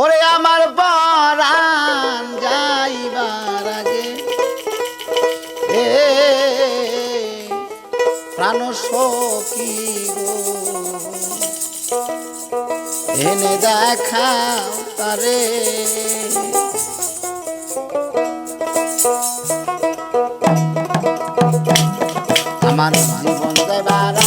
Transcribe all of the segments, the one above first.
ওরে আমার পরাণ যাইবার আগে। এ প্রাণ সখী এনে দেখা তারে। আমার জীবন দেবার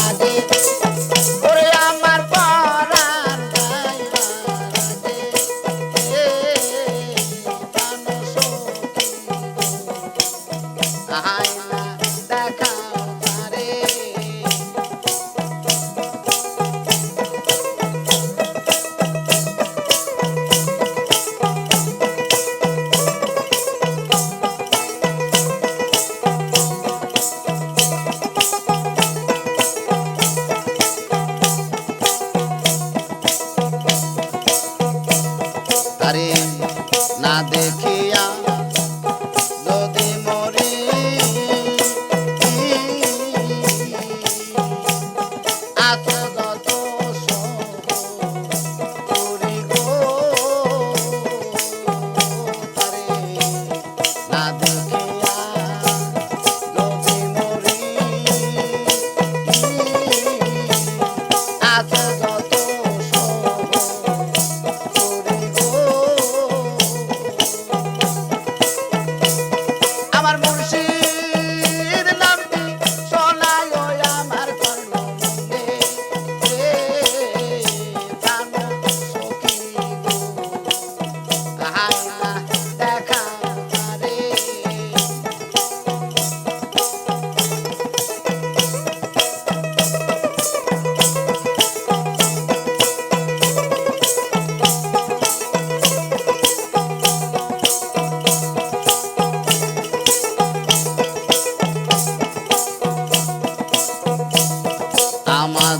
stop.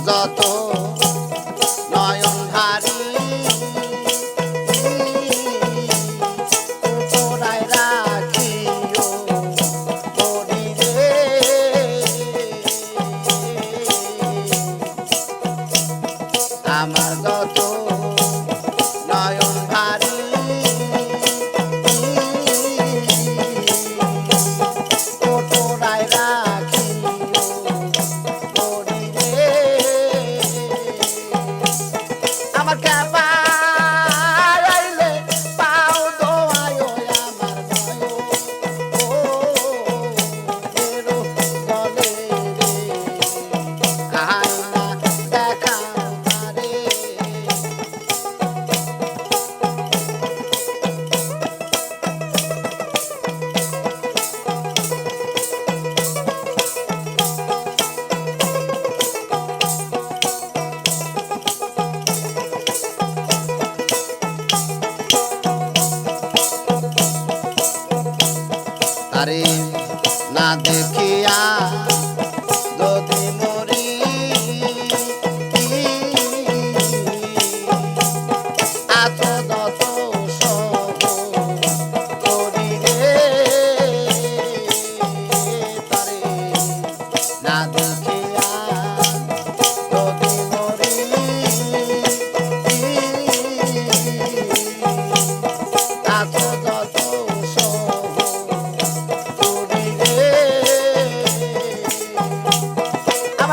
যত Nothing.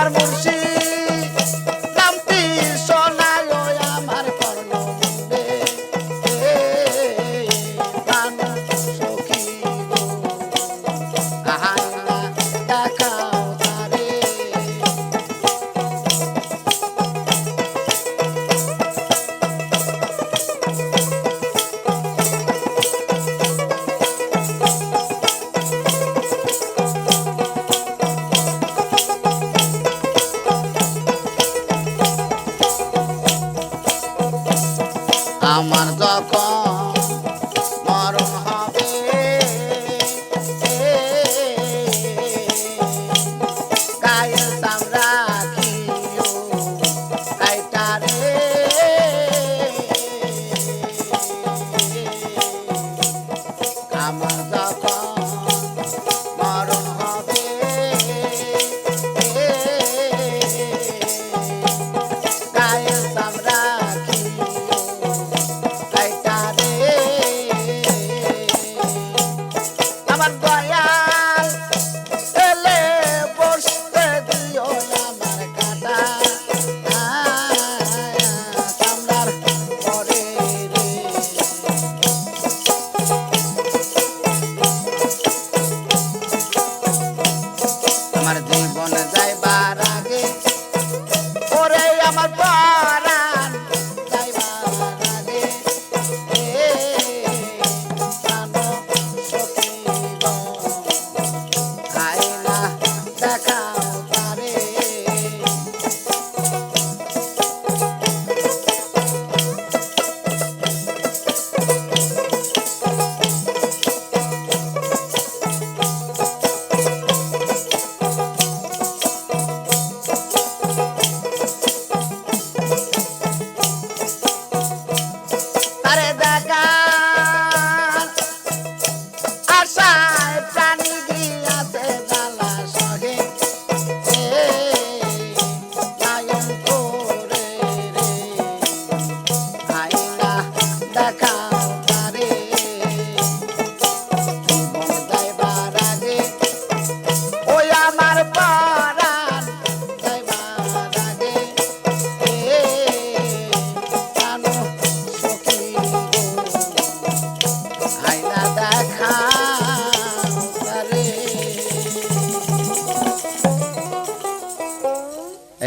árvore.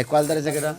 ¿Cuál tal ese que era?